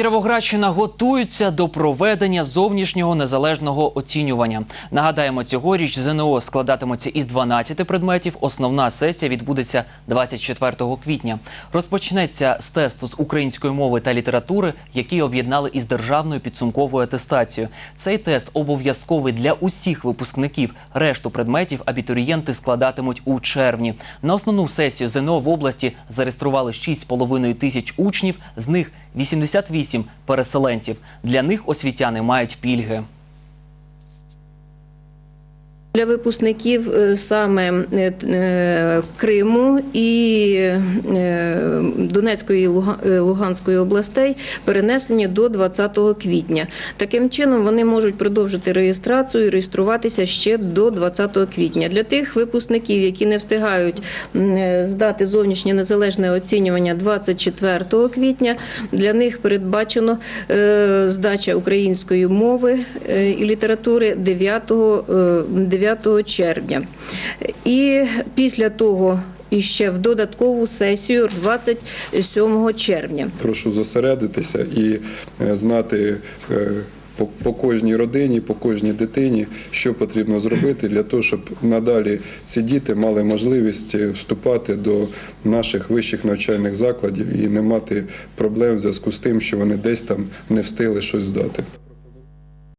Кіровоградщина готується до проведення зовнішнього незалежного оцінювання. Нагадаємо, цьогоріч ЗНО складатиметься із 12 предметів. Основна сесія відбудеться 24 квітня. Розпочнеться з тесту з української мови та літератури, який об'єднали із державною підсумковою атестацією. Цей тест обов'язковий для усіх випускників. Решту предметів абітурієнти складатимуть у червні. На основну сесію ЗНО в області зареєстрували 6,5 тисяч учнів, з них 88 переселенців. Для них освітяни мають пільги. Для випускників е, саме е, е, Криму і Донецької і Луга- Луганської областей перенесені до 20 квітня. Таким чином вони можуть продовжити реєстрацію і реєструватися ще до 20 квітня. Для тих випускників, які не встигають здати зовнішнє незалежне оцінювання 24 квітня, для них передбачено здача української мови і літератури 9, е, 9 червня. І після того іще в додаткову сесію 27 червня. Прошу зосередитися і е, знати е, по, по кожній родині, по кожній дитині, що потрібно зробити для того, щоб надалі ці діти мали можливість е, вступати до наших вищих навчальних закладів і не мати проблем в зв'язку з тим, що вони десь там не встигли щось здати.